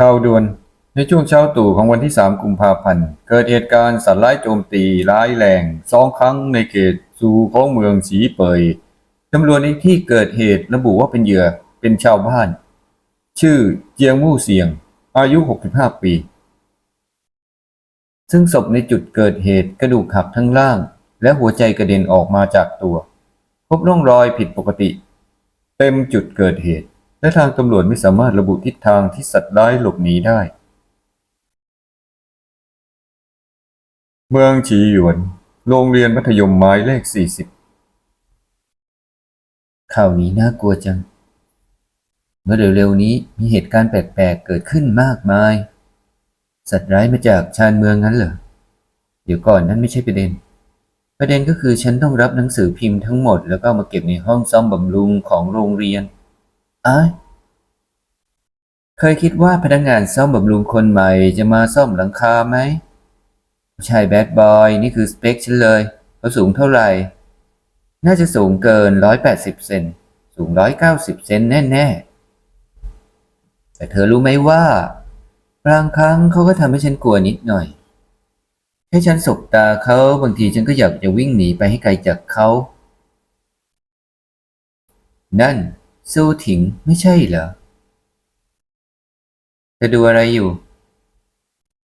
ข่าวด่วน ในช่วงเช้าตรู่ของวันที่ 3 กุมภาพันธ์ เกิดเหตุการณ์สัตว์ร้ายโจมตีร้ายแรงสองครั้งในเขตซูของเมืองสีเปยตำรวจในที่เกิดเหตุระบุว่าเป็นเหยื่อเป็นชาวบ้าน ชื่อเจียงมู่เสียง อายุ 65 ปี ซึ่งศพในจุดเกิดเหตุกระดูกหักทั้งล่าง และหัวใจกระเด็นออกมาจากตัว พบร่องรอยผิดปกติ เต็มจุดเกิดเหตุ และทางตำรวจไม่สามารถระบุทิศทางที่สัตว์ร้ายหลบหนีได้ เมืองฉีหยวน โรงเรียนมัธยมหมายเลข 40 ข่าวนี้น่ากลัวจัง เมื่อเร็วๆนี้มีเหตุการณ์แปลกๆเกิดขึ้นมากมาย สัตว์ร้ายมาจากชานเมืองงั้นเหรอ เดี๋ยวก่อนนั่นไม่ใช่ประเด็นประเด็นก็คือฉันต้องรับหนังสือพิมพ์ทั้งหมดแล้วก็มาเก็บในห้องซ่อมบำรุงของโรงเรียน อ้ายเคยคิดว่าพนักงานซ่อมบำรุงคนใหม่จะมาซ่อมหลังคาไหมผู้ชายแบดบอยนี่คือสเปคฉันเลยเขาสูงเท่าไหร่ น่าจะสูงเกิน180เซนสูง190เซนแน่ๆ แต่เธอรู้ไหมว่าบางครั้งเขาก็ทำให้ฉันกลัวนิดหน่อย ให้ฉันสบตาเขาบางทีฉันก็อยากจะวิ่งหนีไปให้ไกลจากเขา นั่น ซูถิงไม่ใช่เหรอเธอดูอะไรอยู่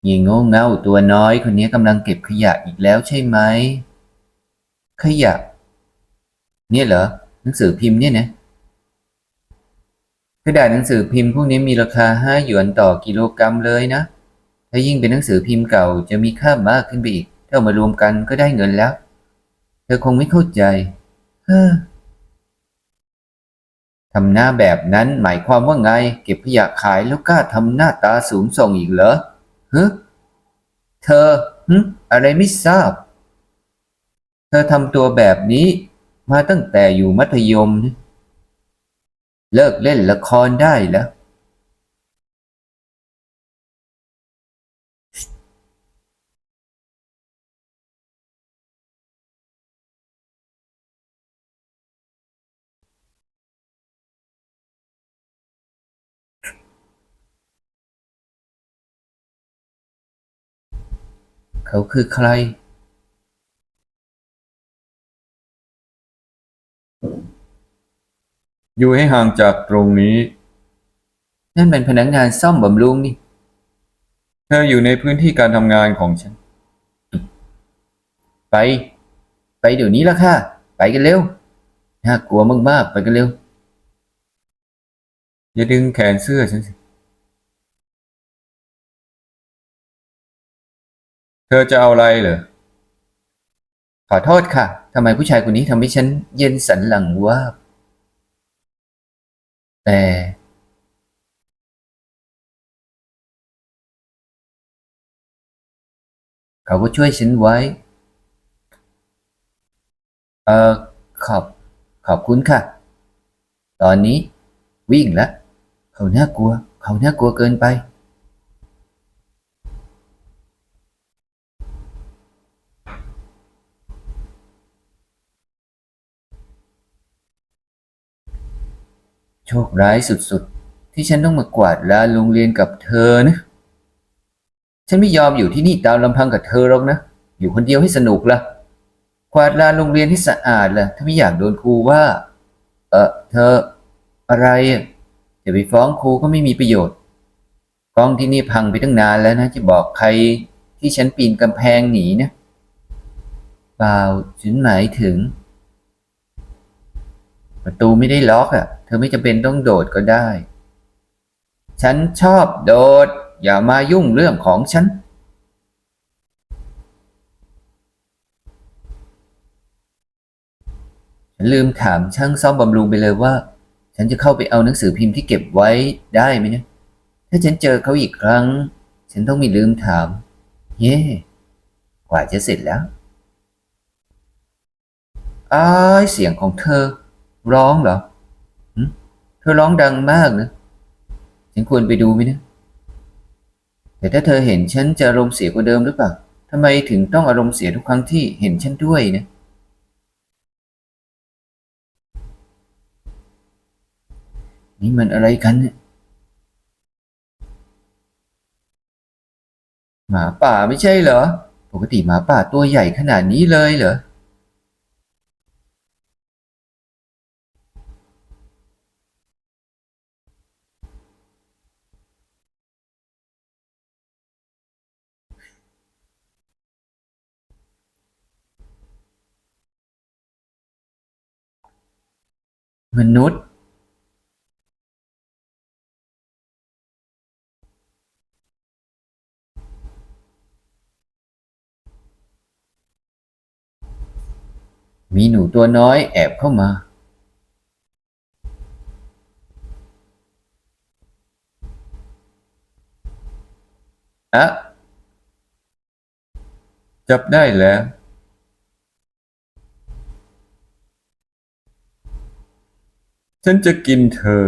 ยีโง่เง่าตัวน้อยคนนี้กำลังเก็บขยะอีกแล้วใช่ไหม ขยะ เนี่ยเหรอ หนังสือพิมพ์เนี่ยนะกระดาษหนังสือพิมพ์พวกนี้มีราคาห้าหยวนต่อกิโลกรัมเลยนะ ถ้ายิ่งเป็นหนังสือพิมพ์เก่าจะมีค่ามากขึ้นไปอีก ถ้าเอามารวมกันก็ได้เงินแล้ว เธอคงไม่เข้าใจ เฮ้อ ทำหน้าแบบนั้นหมายความว่าไง เก็บขยะขายแล้วกล้าทำหน้าตาสูงส่งอีกเหรอฮะเธอฮึอะไรไม่ทราบ เธอทำตัวแบบนี้มาตั้งแต่อยู่มัธยม เลิกเล่นละครได้แล้ว เขาคือใคร อยู่ให้ห่างจากตรงนี้ นั่นเป็นพนักงานซ่อมบำรุงนี่ เธออยู่ในพื้นที่การทำงานของฉัน ไป ไปเดี๋ยวนี้ละค่ะ ไปกันเร็ว น่ากลัวมากๆ ไปกันเร็ว อย่าดึงแขนเสื้อฉันสิ ธอจะเอาอะไรเหรอ ขอโทษค่ะ ทำไมผู้ชายคนนี้ทำให้ฉันเย็นสันหลังวาบแต่ เขาก็ช่วยฉันไว้ เออขอบ ขอบคุณค่ะ ตอนนี้วิ่งแล้วเขาน่ากลัว เขาน่ากลัวเกินไป โชคร้ายสุดๆ ที่ฉันต้องมากวาดลานโรงเรียนกับเธอนะ ฉันไม่ยอมอยู่ที่นี่ตามลำพังกับเธอหรอกนะ อยู่คนเดียวให้สนุกละกวาดลานโรงเรียนให้สะอาดล่ะ ถ้าไม่อยากโดนครูว่า เออเธอ อะไรอะจะไปฟ้องครูก็ไม่มีประโยชน์กล้องที่นี่พังไปตั้งนานแล้วนะจะบอกใครที่ฉันปีนกำแพงหนีนะเปล่าฉันหมายถึง ประตูไม่ได้ล็อกอะ เธอไม่จำเป็นต้องโดดก็ได้ ฉันชอบโดด อย่ามายุ่งเรื่องของฉัน ฉันลืมถามช่างซ่อมบำรุงไปเลยว่า ฉันจะเข้าไปเอาหนังสือพิมพ์ที่เก็บไว้ได้ไหมเนี่ย ถ้าฉันเจอเขาอีกครั้ง ฉันต้องมีลืมถาม เย่กว่าจะเสร็จแล้วอ้ายเสียงของเธอ ร้องเหรอเธอร้องดังมากนะ ฉันควรไปดูไหมนะ แต่ถ้าเธอเห็นฉันจะอารมณ์เสียกว่าเดิมหรือเปล่าทำไมถึงต้องอารมณ์เสียทุกครั้งที่เห็นฉันด้วยนะ นี่มันอะไรกันเนี่ยหมาป่าไม่ใช่เหรอ ปกติหมาป่าตัวใหญ่ขนาดนี้เลยเหรอ มนุษย์มีหนูตัวน้อยแอบเข้ามา อะ จับได้แล้ว ฉันจะกินเธอ